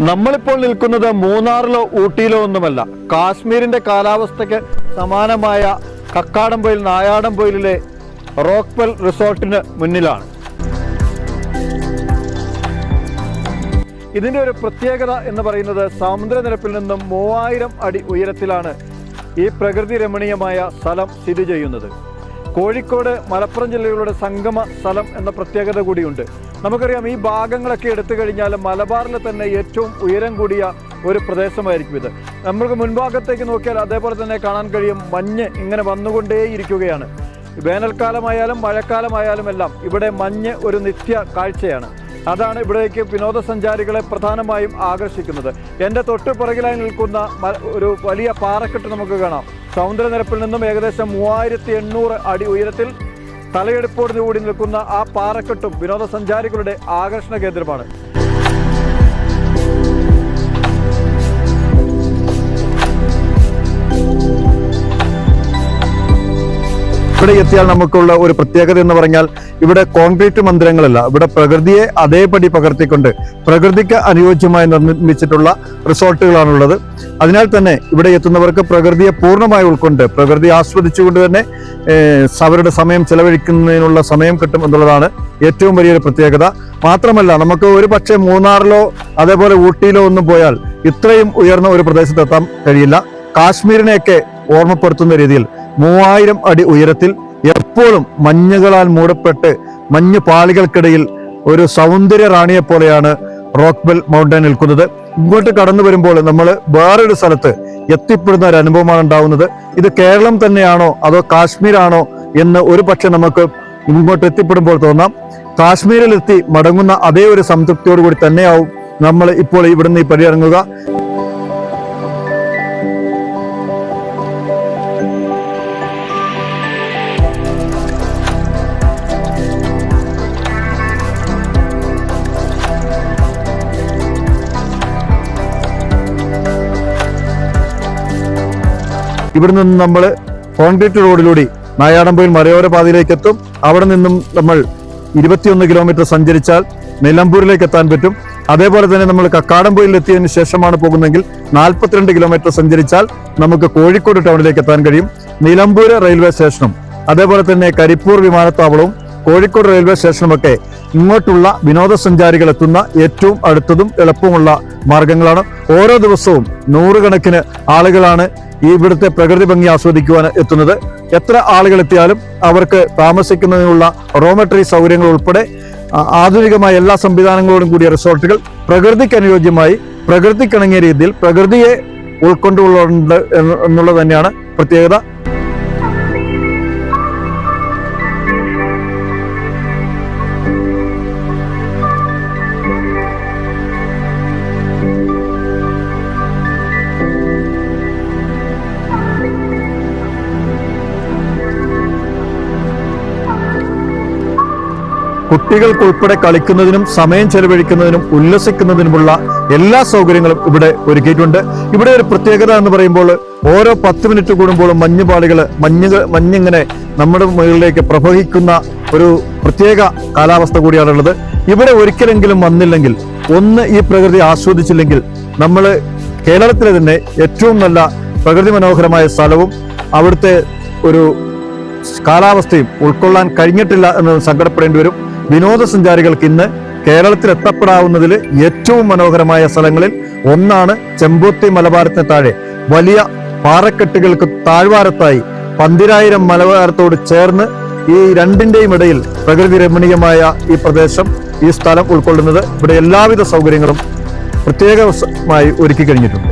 നമ്മളിപ്പോൾ നിൽക്കുന്നത് മൂന്നാറിലോ ഊട്ടിയിലോ ഒന്നുമല്ല. കാശ്മീരിന്റെ കാലാവസ്ഥയ്ക്ക് സമാനമായ കക്കാടംപൊയിൽ നായാടംപൊയിലിലെ റോക്ക്വെൽ റിസോർട്ടിന് മുന്നിലാണ്. ഇതിന്റെ ഒരു പ്രത്യേകത എന്ന് പറയുന്നത് സമുദ്രനിരപ്പിൽ നിന്നും മൂവായിരം അടി ഉയരത്തിലാണ് ഈ പ്രകൃതി രമണീയമായ സ്ഥലം സ്ഥിതി ചെയ്യുന്നത്. കോഴിക്കോട് മലപ്പുറം ജില്ലകളുടെ സംഗമ സ്ഥലം എന്ന പ്രത്യേകത കൂടിയുണ്ട്. നമുക്കറിയാം ഈ ഭാഗങ്ങളൊക്കെ എടുത്തു കഴിഞ്ഞാൽ മലബാറിൽ തന്നെ ഏറ്റവും ഉയരം കൂടിയ ഒരു പ്രദേശമായിരിക്കും ഇത്. നമ്മൾക്ക് മുൻഭാഗത്തേക്ക് നോക്കിയാൽ അതേപോലെ തന്നെ കാണാൻ കഴിയും മഞ്ഞ് ഇങ്ങനെ വന്നുകൊണ്ടേയിരിക്കുകയാണ്. വേനൽക്കാലമായാലും മഴക്കാലമായാലും എല്ലാം ഇവിടെ മഞ്ഞ് ഒരു നിത്യ കാഴ്ചയാണ്. അതാണ് ഇവിടേക്ക് വിനോദസഞ്ചാരികളെ പ്രധാനമായും ആകർഷിക്കുന്നത്. എന്റെ തൊട്ട് പുറകിലായി നിൽക്കുന്ന ഒരു വലിയ പാറക്കെട്ട് നമുക്ക് കാണാം. സമുദ്രനിരപ്പിൽ നിന്നും ഏകദേശം മൂവായിരത്തി എണ്ണൂറ് അടി ഉയരത്തിൽ തലയെടുപ്പോട് കൂടി നിൽക്കുന്ന ആ പാറക്കെട്ടും വിനോദസഞ്ചാരികളുടെ ആകർഷണ കേന്ദ്രമാണ് ഇവിടെ എത്തിയാൽ നമുക്കുള്ള ഒരു പ്രത്യേകത എന്ന് പറഞ്ഞാൽ ഇവിടെ കോൺക്രീറ്റ് മന്ദിരങ്ങളല്ല ഇവിടെ പ്രകൃതിയെ അതേപടി പകർത്തിക്കൊണ്ട് പ്രകൃതിക്ക് അനുയോജ്യമായി നിർമ്മിച്ചിട്ടുള്ള റിസോർട്ടുകളാണുള്ളത്. അതിനാൽ തന്നെ ഇവിടെ എത്തുന്നവർക്ക് പ്രകൃതിയെ പൂർണമായി ഉൾക്കൊണ്ട് പ്രകൃതി ആസ്വദിച്ചുകൊണ്ട് തന്നെ അവരുടെ സമയം ചെലവഴിക്കുന്നതിനുള്ള സമയം കിട്ടും എന്നുള്ളതാണ് ഏറ്റവും വലിയൊരു പ്രത്യേകത. മാത്രമല്ല നമുക്ക് ഒരു പക്ഷേ മൂന്നാറിലോ അതേപോലെ ഊട്ടിയിലോ ഒന്നും പോയാൽ ഇത്രയും ഉയർന്ന ഒരു പ്രദേശത്ത് എത്താൻ കഴിയില്ല. കാശ്മീരിനെയൊക്കെ ഓർമ്മപ്പെടുത്തുന്ന രീതിയിൽ മൂവായിരം അടി ഉയരത്തിൽ എപ്പോഴും മഞ്ഞുകളാൽ മൂടപ്പെട്ട് മഞ്ഞ് പാളികൾക്കിടയിൽ ഒരു സൗന്ദര്യ റാണിയെ പോലെയാണ് റോക്ക്ബെൽ മൗണ്ടൻ നിൽക്കുന്നത്. ഇങ്ങോട്ട് കടന്നു വരുമ്പോൾ നമ്മൾ വേറൊരു സ്ഥലത്ത് എത്തിപ്പെടുന്ന ഒരു അനുഭവമാണ് ഉണ്ടാവുന്നത്. ഇത് കേരളം തന്നെയാണോ അതോ കാശ്മീരാണോ എന്ന് ഒരു പക്ഷെ നമുക്ക് ഇങ്ങോട്ട് എത്തിപ്പെടുമ്പോൾ തോന്നാം. കാശ്മീരിലെത്തി മടങ്ങുന്ന അതേ ഒരു സംതൃപ്തിയോട് കൂടി തന്നെയാവും നമ്മൾ ഇപ്പോൾ ഇവിടുന്ന് ഈ പടിയിറങ്ങുക. ഇവിടെ നിന്ന് നമ്മൾ കോൺക്രീറ്റ് റോഡിലൂടെ നായാടമ്പയിൽ മലയോര പാതയിലേക്ക് എത്തും അവിടെ നിന്നും നമ്മൾ ഇരുപത്തിയൊന്ന് കിലോമീറ്റർ സഞ്ചരിച്ചാൽ നിലമ്പൂരിലേക്ക് എത്താൻ പറ്റും. അതേപോലെ തന്നെ നമ്മൾ കക്കാടംപൊയിൽ എത്തിയതിന് ശേഷമാണ് പോകുന്നതെങ്കിൽ നാൽപ്പത്തിരണ്ട് കിലോമീറ്റർ സഞ്ചരിച്ചാൽ നമുക്ക് കോഴിക്കോട് ടൗണിലേക്ക് എത്താൻ കഴിയും. നിലമ്പൂർ റെയിൽവേ സ്റ്റേഷനും. അതേപോലെ തന്നെ കരിപ്പൂർ വിമാനത്താവളവും കോഴിക്കോട് റെയിൽവേ സ്റ്റേഷനുമൊക്കെ ഇങ്ങോട്ടുള്ള വിനോദസഞ്ചാരികൾ എത്തുന്ന ഏറ്റവും അടുത്തതും എളുപ്പമുള്ള മാർഗങ്ങളാണ് ഓരോ ദിവസവും നൂറുകണക്കിന് ആളുകളാണ് ഈ ഇവിടുത്തെ പ്രകൃതി ഭംഗി ആസ്വദിക്കുവാൻ എത്തുന്നത്. എത്ര ആളുകൾ എത്തിയാലും അവർക്ക് താമസിക്കുന്നതിനുള്ള റോമട്രി സൗകര്യങ്ങൾ ഉൾപ്പെടെ ആധുനികമായ എല്ലാ സംവിധാനങ്ങളോടും കൂടിയ റിസോർട്ടുകൾ പ്രകൃതിക്ക് അനുയോജ്യമായി പ്രകൃതിക്കിണങ്ങിയ രീതിയിൽ പ്രകൃതിയെ ഉൾക്കൊണ്ടുള്ളുണ്ട് എന്ന് എന്നുള്ളത് തന്നെയാണ് പ്രത്യേകത. കുട്ടികൾക്കുൾപ്പെടെ കളിക്കുന്നതിനും സമയം ചെലവഴിക്കുന്നതിനും ഉല്ലസിക്കുന്നതിനുമുള്ള എല്ലാ സൗകര്യങ്ങളും ഇവിടെ ഒരുക്കിയിട്ടുണ്ട്. ഇവിടെ ഒരു പ്രത്യേകത എന്ന് പറയുമ്പോൾ ഓരോ പത്ത് മിനിറ്റ് കൂടുമ്പോഴും മഞ്ഞുപാളികൾ മഞ്ഞ് മഞ്ഞിങ്ങനെ നമ്മുടെ മുകളിലേക്ക് പ്രവഹിക്കുന്ന ഒരു പ്രത്യേക കാലാവസ്ഥ കൂടിയാണുള്ളത് ഇവിടെ ഒരിക്കലെങ്കിലും വന്നില്ലെങ്കിൽ ഒന്ന് ഈ പ്രകൃതി ആസ്വദിച്ചില്ലെങ്കിൽ നമ്മൾ കേരളത്തിലെ തന്നെ ഏറ്റവും നല്ല പ്രകൃതി മനോഹരമായ സ്ഥലവും അവിടുത്തെ ഒരു കാലാവസ്ഥയും ഉൾക്കൊള്ളാൻ കഴിഞ്ഞിട്ടില്ല എന്ന് സങ്കടപ്പെടേണ്ടി വരും. വിനോദസഞ്ചാരികൾക്ക് ഇന്ന് കേരളത്തിൽ എത്തപ്പെടാവുന്നതിൽ ഏറ്റവും മനോഹരമായ സ്ഥലങ്ങളിൽ ഒന്നാണ് ചെമ്പോത്തി മലബാരത്തിന് താഴെ. വലിയ പാറക്കെട്ടുകൾക്ക് താഴ്വാരത്തായി പന്തിരായിരം മലബാരത്തോട് ചേർന്ന് ഈ രണ്ടിന്റെയും ഇടയിൽ പ്രകൃതി രമണീയമായ ഈ പ്രദേശം ഈ സ്ഥലം ഉൾക്കൊള്ളുന്നത് ഇവിടെ എല്ലാവിധ സൗകര്യങ്ങളും പ്രത്യേകമായി ഒരുക്കി കഴിഞ്ഞിട്ടുണ്ട്.